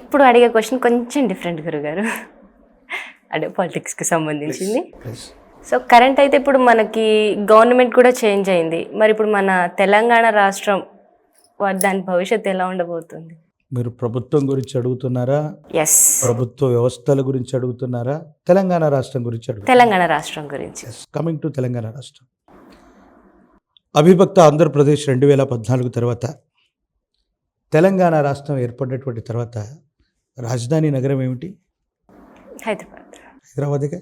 ఇప్పుడు అడిగే క్వశ్చన్ కొంచెం డిఫరెంట్ గురుగారు. అంటే పాలిటిక్స్కి సంబంధించింది. సో కరెంట్ అయితే ఇప్పుడు మనకి గవర్నమెంట్ కూడా చేంజ్ అయింది. మరి ఇప్పుడు మన తెలంగాణ రాష్ట్రం దాని భవిష్యత్తు ఎలా ఉండబోతుంది? మీరు ప్రభుత్వం గురించి అడుగుతున్నారా? ఎస్ ప్రభుత్వ వ్యవస్థల గురించి అడుగుతున్నారా? తెలంగాణ రాష్ట్రం గురించి అడుగుతున్నారా? తెలంగాణ రాష్ట్రం గురించి. కమింగ్ టు తెలంగాణ రాష్ట్రం. అవిభక్త ఆంధ్రప్రదేశ్ రెండు వేల పద్నాలుగు తర్వాత తెలంగాణ రాష్ట్రం ఏర్పడినటువంటి తర్వాత రాజధాని నగరం ఏమిటి? హైదరాబాద్. హైదరాబాదేగా.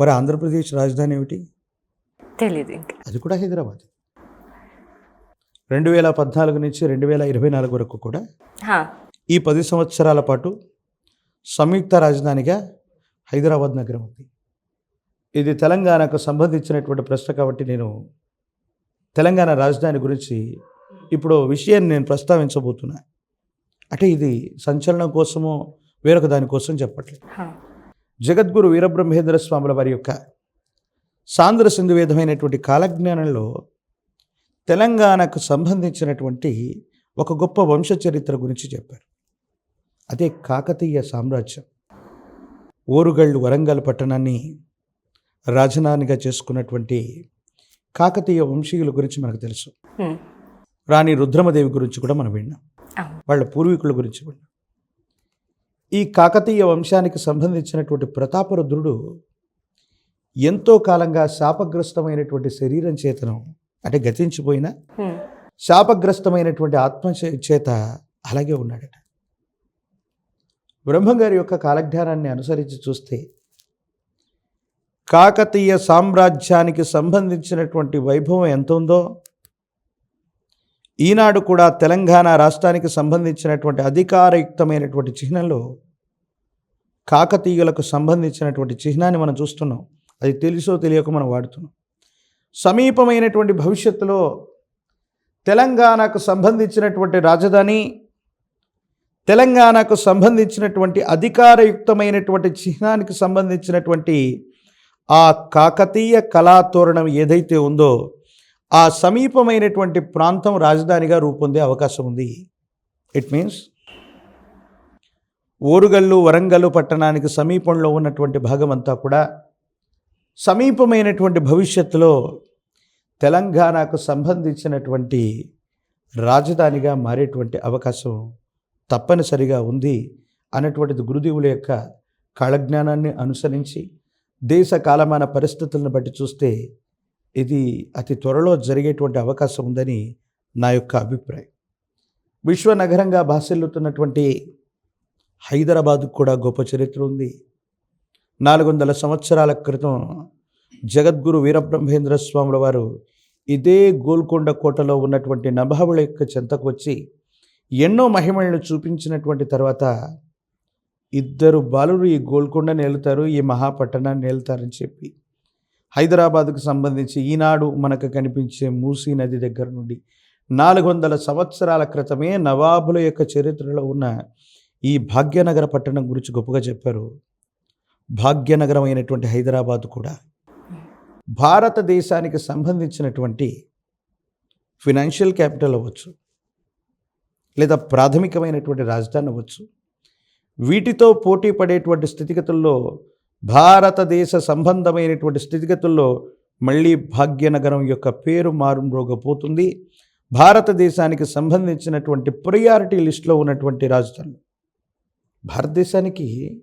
మరి ఆంధ్రప్రదేశ్ రాజధాని ఏమిటి? ఇంకా. అది కూడా హైదరాబాద్. రెండు వేల పద్నాలుగు నుంచి రెండు వేల ఇరవై నాలుగు వరకు కూడా ఈ పది సంవత్సరాల పాటు సంయుక్త రాజధానిగా హైదరాబాద్ నగరం ఉంది. ఇది తెలంగాణకు సంబంధించినటువంటి ప్రశ్న కాబట్టి నేను తెలంగాణ రాజధాని గురించి ఇప్పుడు విషయాన్ని నేను ప్రస్తావించబోతున్నా. అంటే ఇది సంచలనం కోసమో వేరొక దానికోసం చెప్పట్లేదు. జగద్గురు వీరబ్రహ్మేంద్ర స్వాముల వారి యొక్క సాంద్ర సింధు వేదమైనటువంటి కాలజ్ఞానంలో తెలంగాణకు సంబంధించినటువంటి ఒక గొప్ప వంశ చరిత్ర గురించి చెప్పారు. అదే కాకతీయ సామ్రాజ్యం. ఓరుగళ్ళు వరంగల్ పట్టణాన్ని రాజధానిగా చేసుకున్నటువంటి కాకతీయ వంశీయుల గురించి మనకు తెలుసు. రాణి రుద్రమదేవి గురించి కూడా మనం విన్నాం. వాళ్ళ పూర్వీకుల గురించి విన్నాం ఈ కాకతీయ వంశానికి సంబంధించినటువంటి ప్రతాపరుద్రుడు ఎంతో కాలంగా శాపగ్రస్తమైనటువంటి శరీరం చేతను అంటే గతించిపోయిన. శాపగ్రస్తమైనటువంటి ఆత్మ చేత అలాగే ఉన్నాడట. బ్రహ్మంగారి యొక్క కాలజ్ఞానాన్ని అనుసరించి చూస్తే కాకతీయ సామ్రాజ్యానికి సంబంధించినటువంటి వైభవం ఎంత ఉందో ఈనాడు కూడా తెలంగాణ రాష్ట్రానికి సంబంధించినటువంటి అధికారయుక్తమైనటువంటి చిహ్నంలో కాకతీయులకు సంబంధించినటువంటి చిహ్నాన్ని మనం చూస్తున్నాం. అది తెలుసో తెలియక మనం వాడుతున్నాం. సమీపమైనటువంటి భవిష్యత్తులో తెలంగాణకు సంబంధించినటువంటి రాజధాని తెలంగాణకు సంబంధించినటువంటి అధికారయుక్తమైనటువంటి చిహ్నానికి సంబంధించినటువంటి ఆ కాకతీయ కళాతోరణం ఏదైతే ఉందో ఆ సమీపమైనటువంటి ప్రాంతం రాజధానిగా రూపొందే అవకాశం ఉంది. ఇట్ మీన్స్ ఓరుగల్లు వరంగల్లు పట్టణానికి సమీపంలో ఉన్నటువంటి భాగం అంతా కూడా సమీపమైనటువంటి భవిష్యత్తులో తెలంగాణకు సంబంధించినటువంటి రాజధానిగా మారేటువంటి అవకాశం తప్పనిసరిగా ఉంది అన్నటువంటిది గురుదేవుల యొక్క కళజ్ఞానాన్ని అనుసరించి దేశ కాలమాన పరిస్థితులను బట్టి చూస్తే ఇది అతి త్వరలో జరిగేటువంటి అవకాశం ఉందని నా యొక్క అభిప్రాయం. విశ్వనగరంగా భాసిల్లుతున్నటువంటి హైదరాబాద్కు కూడా గొప్ప చరిత్ర ఉంది. నాలుగు వందల సంవత్సరాల క్రితం జగద్గురు వీరబ్రహ్మేంద్ర స్వాముల వారు ఇదే గోల్కొండ కోటలో ఉన్నటువంటి నభావుల యొక్క చెంతకు వచ్చి ఎన్నో మహిమలను చూపించినటువంటి తర్వాత ఇద్దరు బాలురు ఈ గోల్కొండని వెళ్తారు ఈ మహాపట్టణాన్ని వెళ్తారని చెప్పి హైదరాబాద్కు సంబంధించి ఈనాడు మనకు కనిపించే మూసీ నది దగ్గర నుండి నాలుగు వందల సంవత్సరాల క్రితమే నవాబుల యొక్క చరిత్రలో ఉన్న ఈ భాగ్యనగర పట్టణం గురించి గొప్పగా చెప్పారు. భాగ్యనగరం అయినటువంటి హైదరాబాద్ కూడా. భారతదేశానికి సంబంధించినటువంటి ఫినాన్షియల్ క్యాపిటల్ అవ్వచ్చు. లేదా ప్రాథమికమైనటువంటి రాజధాని అవ్వచ్చు. వీటితో పోటీ పడేటువంటి స్థితిగతుల్లో భారతదేశ సంబంధమైనటువంటి స్థితిగతుల్లో మళ్ళీ భాగ్యనగరం యొక్క పేరు మారుమ్రోగపోతుంది. భారతదేశానికి సంబంధించినటువంటి ప్రియారిటీ లిస్టులో ఉన్నటువంటి రాజధాని. భారతదేశానికి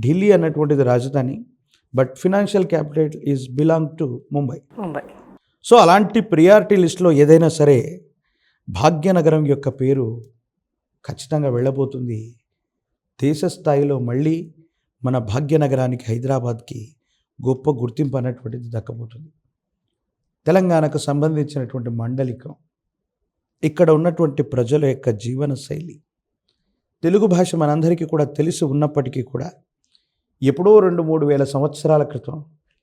ఢిల్లీ అన్నటువంటిది రాజధాని but financial capital is belong to Mumbai. Mumbai. So అలాంటి ప్రియారిటీ లిస్టులో ఏదైనా సరే భాగ్యనగరం యొక్క పేరు ఖచ్చితంగా వెళ్ళబోతుంది. దేశ స్థాయిలో మళ్ళీ మన భాగ్యనగరానికి హైదరాబాద్కి గొప్ప గుర్తింపు అన్నటువంటిది దక్కబోతుంది. తెలంగాణకు సంబంధించినటువంటి మండలికం ఇక్కడ ఉన్నటువంటి ప్రజల యొక్క జీవన శైలి తెలుగు భాష మనందరికీ కూడా తెలిసి ఉన్నప్పటికీ కూడా ఎప్పుడో రెండు మూడు వేల సంవత్సరాల క్రితం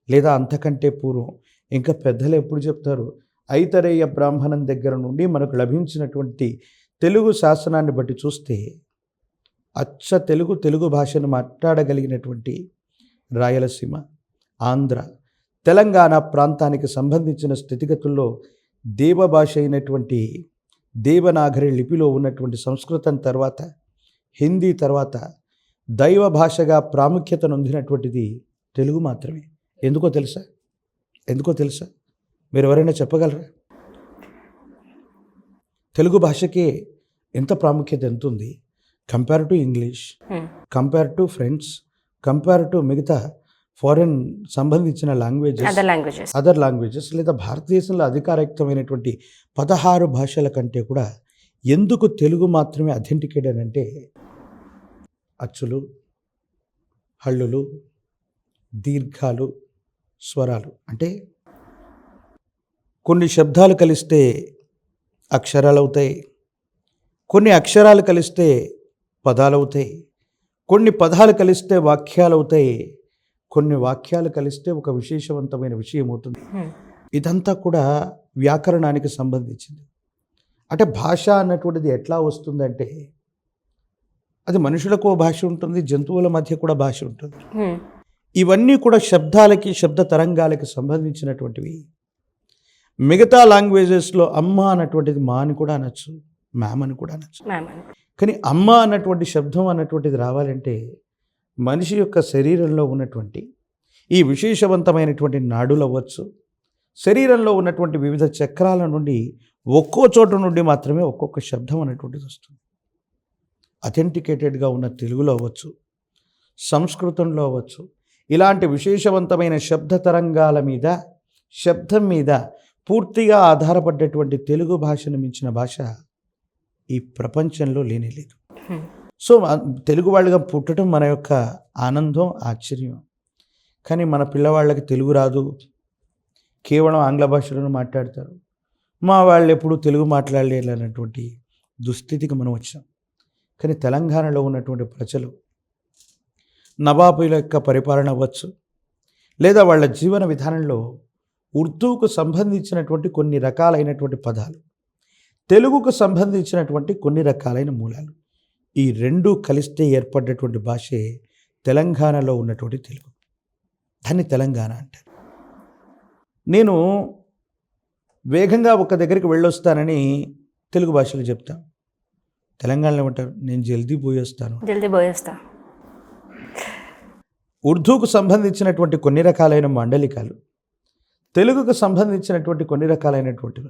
లేదా అంతకంటే పూర్వం ఇంకా పెద్దలు ఎప్పుడు చెప్తారు ఐతరేయ బ్రాహ్మణం దగ్గర నుండి మనకు లభించినటువంటి తెలుగు శాసనాన్ని బట్టి చూస్తే అచ్చ తెలుగు తెలుగు భాషను మాట్లాడగలిగినటువంటి రాయలసీమ ఆంధ్ర తెలంగాణ ప్రాంతానికి సంబంధించిన స్థితిగతుల్లో దేవ భాష అయినటువంటి దేవనాగరి లిపిలో ఉన్నటువంటి సంస్కృతం తర్వాత హిందీ తర్వాత దైవ భాషగా ప్రాముఖ్యత నొందినటువంటిది తెలుగు మాత్రమే. ఎందుకో తెలుసా? ఎందుకో తెలుసా? మీరు ఎవరైనా చెప్పగలరా? తెలుగు భాషకి ఎంత ప్రాముఖ్యత ఎంత ఉంది compare to English. Compare to friends compare to మిగతా ఫారెన్ సంబంధించిన లాంగ్వేజెస్ అదర్ లాంగ్వేజెస్ లేదా భారతదేశంలో అధికారయుక్తమైనటువంటి పదహారు భాషల కంటే కూడా ఎందుకు తెలుగు మాత్రమే అథెంటికేటెడ్ అంటే అచ్చులు హల్లులు దీర్ఘాలు స్వరాలు. అంటే కొన్ని శబ్దాలు కలిస్తే అక్షరాలు అవుతాయి కొన్ని అక్షరాలు కలిస్తే పదాలు అవుతాయి కొన్ని పదాలు కలిస్తే వాక్యాలు అవుతాయి కొన్ని వాక్యాలు కలిస్తే ఒక విశేషవంతమైన విషయం అవుతుంది. ఇదంతా కూడా వ్యాకరణానికి సంబంధించింది. అంటే భాష అన్నటువంటిది ఎట్లా వస్తుందంటే అది మనుషులకు భాష ఉంటుంది జంతువుల మధ్య కూడా భాష ఉంటుంది. ఇవన్నీ కూడా శబ్దాలకి శబ్ద తరంగాలకి సంబంధించినటువంటివి. మిగతా లాంగ్వేజెస్లో అమ్మ అన్నటువంటిది మా అని కూడా అనొచ్చు. మ్యామ్ అని కూడా అనొచ్చు. కానీ అమ్మ అన్నటువంటి శబ్దం అన్నటువంటిది రావాలంటే మనిషి యొక్క శరీరంలో ఉన్నటువంటి ఈ విశేషవంతమైనటువంటి నాడులు అవ్వచ్చు శరీరంలో ఉన్నటువంటి వివిధ చక్రాల నుండి ఒక్కో చోట నుండి మాత్రమే ఒక్కొక్క శబ్దం అనేటువంటిది వస్తుంది అథెంటికేటెడ్గా ఉన్న తెలుగులో అవ్వచ్చు సంస్కృతంలో అవ్వచ్చు ఇలాంటి విశేషవంతమైన శబ్ద తరంగాల మీద శబ్దం మీద పూర్తిగా ఆధారపడ్డటువంటి తెలుగు భాషను మించిన భాష ఈ ప్రపంచంలో లేనేలేదు హ్మ్. సో ఆ తెలుగు వాళ్ళుగా పుట్టడం మన యొక్క ఆనందం ఆశ్చర్యం. కానీ మన పిల్లవాళ్ళకి తెలుగు రాదు. కేవలం ఆంగ్ల భాషలోనే మాట్లాడతారు. మా వాళ్ళు ఎప్పుడు తెలుగు మాట్లాడలేరు అన్నటువంటి దుస్థితికి మనం వచ్చాం కానీ తెలంగాణలో ఉన్నటువంటి ప్రజలు నవాబుల యొక్క పరిపాలన అవ్వచ్చు లేదా వాళ్ళ జీవన విధానంలో ఉర్దూకు సంబంధించినటువంటి కొన్ని రకాలైనటువంటి పదాలు. తెలుగుకు సంబంధించినటువంటి కొన్ని రకాలైన మూలాలు. ఈ రెండు కలిస్తే ఏర్పడ్డటువంటి భాషే తెలంగాణలో ఉన్నటువంటి తెలుగు. దాన్ని తెలంగాణ అంటారు. నేను వేగంగా ఒక దగ్గరికి వెళ్ళొస్తానని తెలుగు భాషలో చెప్తాను తెలంగాణలో ఏమంటారు నేను జల్దీ పోయి వస్తాను జల్దీ పోయేస్తా. ఉర్దూకు సంబంధించినటువంటి కొన్ని రకాలైన మాండలికాలు తెలుగుకు సంబంధించినటువంటి కొన్ని రకాలైనటువంటి.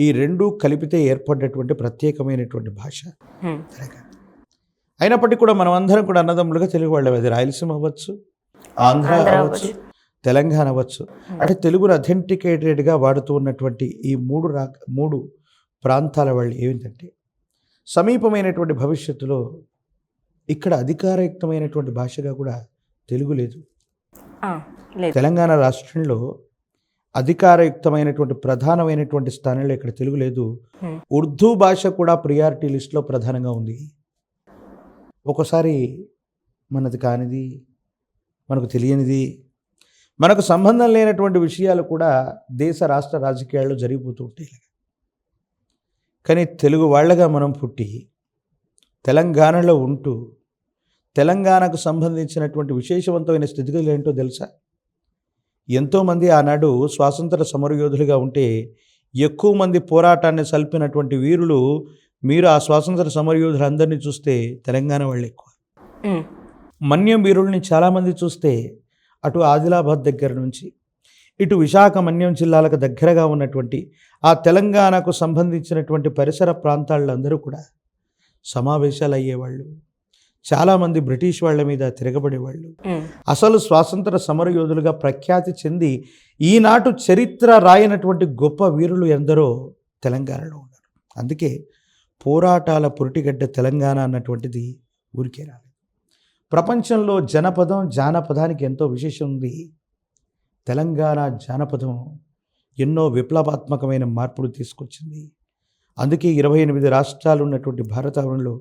ఈ రెండు కలిపితే ఏర్పడ్డటువంటి ప్రత్యేకమైనటువంటి భాష. తెలంగాణ అయినప్పటికీ కూడా మనం అందరం కూడా అన్నదమ్ములుగా తెలుగు వాళ్ళం. అది రాయలసీమ అవ్వచ్చు ఆంధ్ర అవ్వచ్చు. తెలంగాణ అవ్వచ్చు. అంటే తెలుగును అథెంటికేటెడ్గా వాడుతూ ఉన్నటువంటి ఈ మూడు రా మూడు ప్రాంతాల వాళ్ళు ఏమిటంటే సమీపమైనటువంటి భవిష్యత్తులో ఇక్కడ అధికారయుక్తమైనటువంటి భాషగా కూడా తెలుగు లేదు. తెలంగాణ రాష్ట్రంలో అధికారయుక్తమైనటువంటి ప్రధానమైనటువంటి స్థానంలో ఇక్కడ తెలుగు లేదు. ఉర్దూ భాష కూడా ప్రియారిటీ లిస్ట్లో ప్రధానంగా ఉంది ఒక్కోసారి మనది కానిది మనకు తెలియనిది మనకు సంబంధం లేనటువంటి విషయాలు కూడా దేశ రాష్ట్ర రాజకీయాల్లో జరిగిపోతూ ఉంటాయి. కానీ తెలుగు వాళ్ళగా మనం పుట్టి తెలంగాణలో ఉంటూ తెలంగాణకు సంబంధించినటువంటి విశేషవంతమైన స్థితిగతులు ఏంటో తెలుసా ఎంతోమంది ఆనాడు స్వాతంత్ర సమరయోధులుగా ఉంటే ఎక్కువ మంది పోరాటాన్ని సల్పినటువంటి వీరులు మీరు ఆ స్వాతంత్ర సమరయోధులందరినీ చూస్తే తెలంగాణ వాళ్ళు ఎక్కువ. మన్యం వీరుల్ని చాలామంది చూస్తే అటు ఆదిలాబాద్ దగ్గర నుంచి ఇటు విశాఖ మన్యం జిల్లాలకు దగ్గరగా ఉన్నటువంటి ఆ తెలంగాణకు సంబంధించినటువంటి పరిసర ప్రాంతాలందరూ కూడా సమావేశాలు అయ్యేవాళ్ళు చాలామంది బ్రిటిష్ వాళ్ళ మీద తిరగబడేవాళ్ళు. అసలు స్వాతంత్ర సమరయోధులుగా ప్రఖ్యాతి చెంది ఈనాటు చరిత్ర రాయనటువంటి గొప్ప వీరులు ఎందరో తెలంగాణలో ఉన్నారు. అందుకే పోరాటాల పురిటిగడ్డ తెలంగాణ అన్నటువంటిది ఊరికే రాలేదు. ప్రపంచంలో జనపదం జానపదానికి ఎంతో విశేషం ఉంది. తెలంగాణ జానపదం ఎన్నో విప్లవాత్మకమైన మార్పులు తీసుకొచ్చింది. అందుకే ఇరవై ఎనిమిది రాష్ట్రాలు ఉన్నటువంటి భారతావరణలో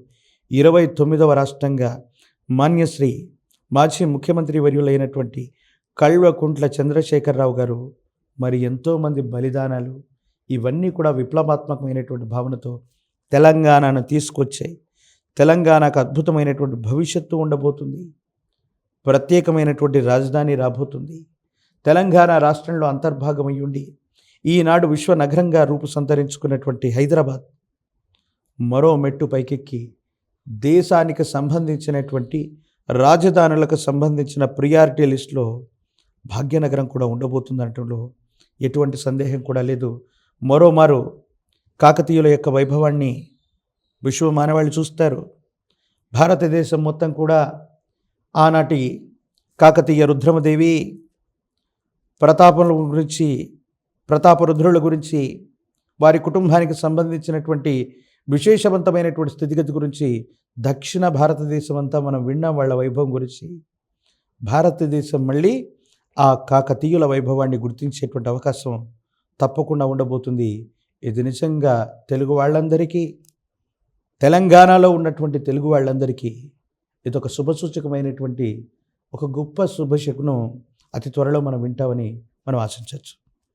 ఇరవై తొమ్మిదవ రాష్ట్రంగా మాన్యశ్రీ మాజీ ముఖ్యమంత్రి వర్యులైనటువంటి కల్వకుంట్ల చంద్రశేఖరరావు గారు మరి ఎంతోమంది బలిదానాలు ఇవన్నీ కూడా విప్లవాత్మకమైనటువంటి భావనతో తెలంగాణను తీసుకొచ్చాయి. తెలంగాణకు అద్భుతమైనటువంటి భవిష్యత్తు ఉండబోతుంది. ప్రత్యేకమైనటువంటి రాజధాని రాబోతుంది. తెలంగాణ రాష్ట్రంలో అంతర్భాగమయ్యుండి ఈనాడు విశ్వ నగరంగా రూపు సంతరించుకున్నటువంటి హైదరాబాద్ మరో మెట్టు పైకెక్కి దేశానికి సంబంధించినటువంటి రాజధానులకు సంబంధించిన ప్రియారిటీ లిస్టులో భాగ్యనగరం కూడా ఉండబోతుందనటంలో ఎటువంటి సందేహం కూడా లేదు. మరోమారు కాకతీయుల యొక్క వైభవాన్ని విశ్వ మానవాళి చూస్తారు. భారతదేశం మొత్తం కూడా ఆనాటి కాకతీయ రుద్రమదేవి ప్రతాపముల గురించి ప్రతాపరుద్రుల గురించి వారి కుటుంబానికి సంబంధించినటువంటి విశేషవంతమైనటువంటి స్థితిగతి గురించి దక్షిణ భారతదేశం అంతా మనం విన్నాం వాళ్ళ వైభవం గురించి. భారతదేశం మళ్ళీ ఆ కాకతీయుల వైభవాన్ని గుర్తించేటువంటి అవకాశం తప్పకుండా ఉండబోతుంది. ఇది నిజంగా తెలుగు వాళ్ళందరికీ తెలంగాణలో ఉన్నటువంటి తెలుగు వాళ్ళందరికీ ఇది ఒక శుభసూచకమైనటువంటి ఒక గొప్ప శుభశకునం అతి త్వరలో మనం వింటామని మనం ఆశించవచ్చు.